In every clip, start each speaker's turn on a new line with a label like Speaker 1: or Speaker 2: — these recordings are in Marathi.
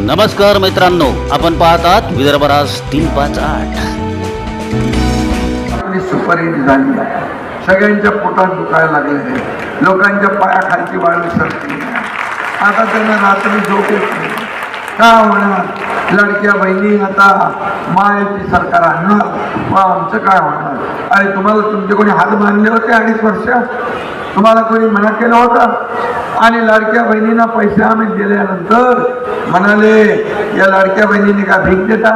Speaker 1: नमस्कार मित्रांनो आपण पाहतात विदर्भराज तीन पाच आठ.
Speaker 2: आपली सुपरहिट झाली सगळ्यांच्या पोटात दुखायला लागले लोकांच्या पायाखालची वाळू सरते आता त्यांना रात्री झोप येत नाही. का होणार? लडक्या बहिणी आता मायाची सरकार आणणार. व आमचं काय होणार? अरे तुम्हाला तुमचे कोणी हात बांधले होते अडीच वर्ष? तुम्हाला कोणी मना केलं होतं? आणि लाडक्या बहिणींना पैसे आम्ही दिल्यानंतर म्हणाले या लाडक्या बहिणीने का भीक देता?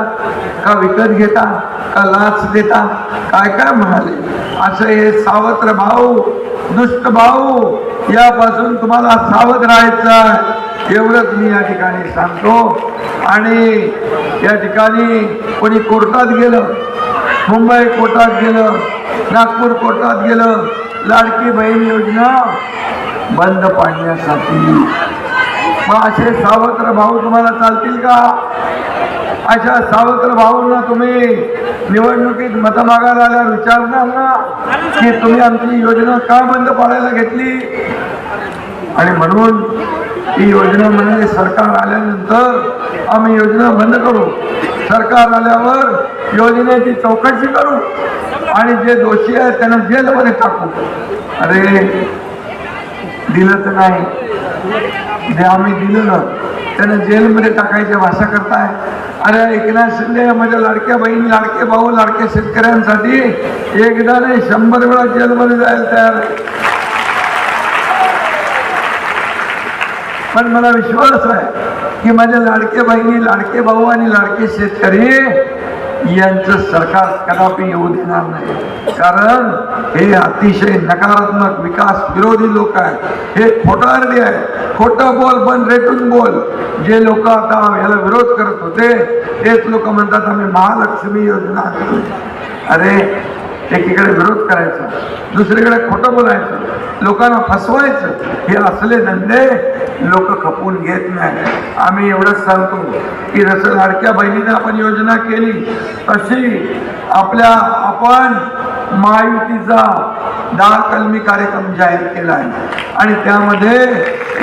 Speaker 2: का विकत घेता? का लाच देता? काय काय म्हणाले? असं हे सावत्र भाऊ दुष्ट भाऊ यापासून तुम्हाला सावध राहायचं एवढंच मी या ठिकाणी सांगतो. आणि या ठिकाणी कोणी कोर्टात गेलं मुंबई कोर्टात गेलं नागपूर कोर्टात गेलं लाडकी बहीण योजना बंद पाडण्यासाठी. मग असे सावत्र भाऊ तुम्हाला चालतील का? अशा सावत्र भाऊंना तुम्ही निवडणुकीत मत मागायला आल्यावर विचारणार ना? की तुम्ही आमची योजना का बंद पाडायला घेतली? आणि म्हणून ही योजना म्हणजे सरकार आल्यानंतर आम्ही योजना बंद करू. सरकार आल्यावर योजनेची चौकशी करू आणि जे दोषी आहेत त्यांना जेलमध्ये टाकू. अरे दिलं तर नाही. जे आम्ही दिलं ना त्यांना जेलमध्ये टाकायची भाषा करताय. अरे एकनाथ शिंदे माझ्या लाडक्या बहीण लाडके भाऊ लाडके शेतकऱ्यांसाठी एकदा नाही शंभर वेळा जेलमध्ये जायला तयार पण मला विश्वास आहे की माझ्या लाडके बहिणी लाडके भाऊ आणि लाडके शेतकरी यांचं सरकार कदापि येऊ देणार नाही. कारण हे अतिशय नकारात्मक विकास विरोधी लोक आहेत. हे खोटारडी आहे. खोटं बोल पण रेटून बोल. जे लोक आता याला विरोध करत होते तेच लोक म्हणतात आम्ही महालक्ष्मी योजना अरे एकीकडे विरोध करायचा दुसरीकडे खोटं बोलायचं लोकांना फसवायचं हे असले धंदे लोक खपून घेत नाही. आम्ही एवढंच सांगतो की जसं लाडक्या बहिणीने आपण योजना केली. तशी आपल्या आपण महायुतीचा दहा कलमी कार्यक्रम जाहीर केला आहे. आणि त्यामध्ये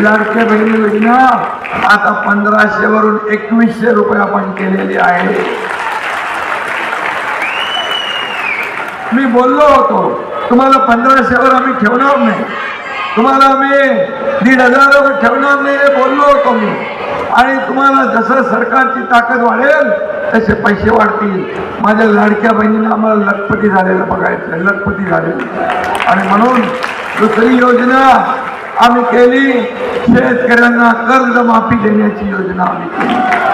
Speaker 2: लाडक्या बहिणी योजना आता पंधराशे वरून एकवीसशे रुपये आपण केलेली आहे. मी बोललो होतो तुम्हाला पंधराशेवर आम्ही ठेवणार नाही. तुम्हाला आम्ही दीड हजारावर ठेवणार नाही हे बोललो होतो मी. आणि तुम्हाला जसं सरकारची ताकद वाढेल तसे पैसे वाढतील. माझ्या लाडक्या बहिणीला आम्हाला लखपती झालेलं बघायचं आहे, लखपती झालेलं. आणि म्हणून दुसरी योजना आम्ही केली. शेतकऱ्यांना कर्जमाफी देण्याची योजना आम्ही केली.